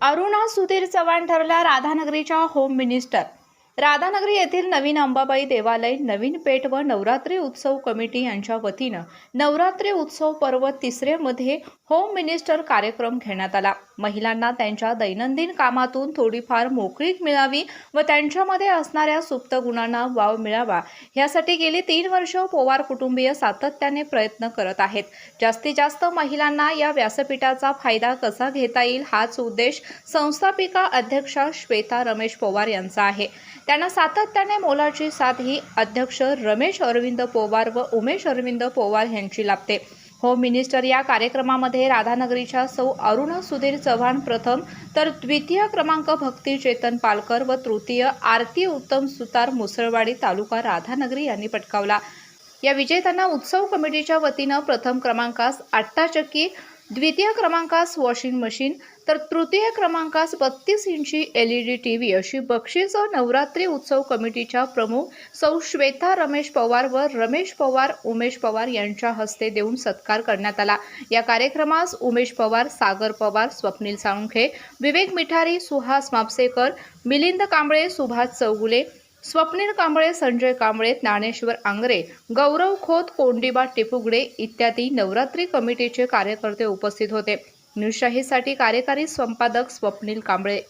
अरुणा सुधीर चव्हाण ठरल्या राधानगरीच्या home minister. Radhanagari येथील नवीन अंबाबाई देवालय नवीन पेठ व नवरात्री उत्सव कमिटी यांच्या वतीनं नवरात्री उत्सव पर्व तिसरेमध्ये होम मिनिस्टर कार्यक्रम घेण्यात आला. महिलांना त्यांच्या दैनंदिन कामातून थोडीफार मोकळीक मिळावी व त्यांच्यामध्ये असणाऱ्या सुप्त गुणांना वाव मिळावा. यासाठी गेली तीन वर्ष पोवार कुटुंबीय सातत्याने प्रयत्न करत आहेत. जास्तीत जास्त महिलांना या व्यासपीठाचा फायदा कसा घेता येईल हाच उद्देश संस्थापिका अध्यक्षा श्वेता रमेश पवार यांचा आहे. त्यांना सातत्याने मोलाची साथ ही अध्यक्ष रमेश अरविंद पवार व उमेश अरविंद पवार यांची लाभते. होम मिनिस्टर या कार्यक्रमामध्ये राधानगरीच्या सौ अरुण सुधीर चव्हाण प्रथम तर द्वितीय क्रमांक भक्ती चेतन पालकर व तृतीय आरती उत्तम सुतार मुसळवाडी तालुका राधानगरी यांनी पटकावला. या विजेत्यांना उत्सव कमिटीच्या वतीनं प्रथम क्रमांकास आट्टाचक्की द्वितीय क्रमांकास वॉशिंग मशीन तर तृतीय क्रमांकास बत्तीस इंची L E D T V अशी बक्षिसं नवरात्री उत्सव कमिटीच्या प्रमुख सौ श्वेता रमेश पवार व रमेश पवार उमेश पवार यांच्या हस्ते देऊन सत्कार करण्यात आला. या कार्यक्रमास उमेश पवार सागर पवार स्वप्नील साळुंखे विवेक मिठारी सुहास मापसेकर मिलिंद कांबळे सुभाष चौगुले स्वप्नील कांबळे संजय कांबळे ज्ञानेश्वर आंग्रे गौरव खोत कोंडिबा टिपुगडे इत्यादी नवरात्री कमिटीचे कार्यकर्ते उपस्थित होते. न्यूजशाहीसाठी कार्यकारी संपादक स्वप्नील कांबळे.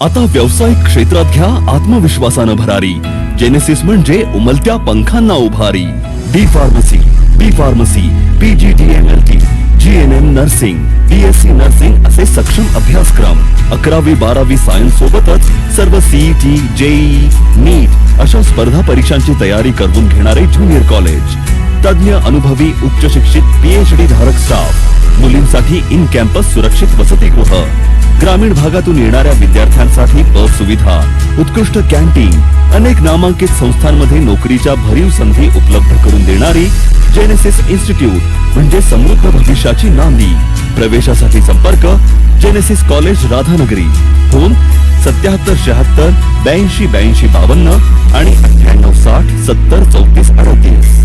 आता व्यावसायिक क्षेत्रात घ्या आत्मविश्वासानं भरारी. जेनेसिस म्हणजे उमलत्या पंखांना उभारी. D pharmacy B pharmacy PG GNM G N M nursing B S C nursing असे सक्षम अभ्यासक्रम. अकरावी बारावी सायन्स सोबतच सर्व सीईटी जेई नीट अशा स्पर्धा परीक्षांची तयारी करून घेणारे ज्युनियर कॉलेज तज्ञ अनुभवी उच्च शिक्षित पीएचडी धारक स्टाफ मुलींसाठी इन कॅम्पस सुरक्षित वसतिगृह. ग्रामीण भागातून येणाऱ्या विद्यार्थ्यांसाठी सुविधा उत्कृष्ट कॅन्टीन अनेक नामांकित संस्थांमध्ये नोकरीच्या भरीव संधी उपलब्ध करून देणारी जेनेसिस इन्स्टिट्यूट म्हणजे समृद्ध भविष्याची नांदी. प्रवेशासाठी संपर्क जेनेसिस कॉलेज राधानगरी. फोन सत्याहत्तर शहात्तर ब्याऐंशी ब्याऐंशी बावन्न आणि अठ्ठ्याण्णव साठ सत्तर चौतीस अडतीस.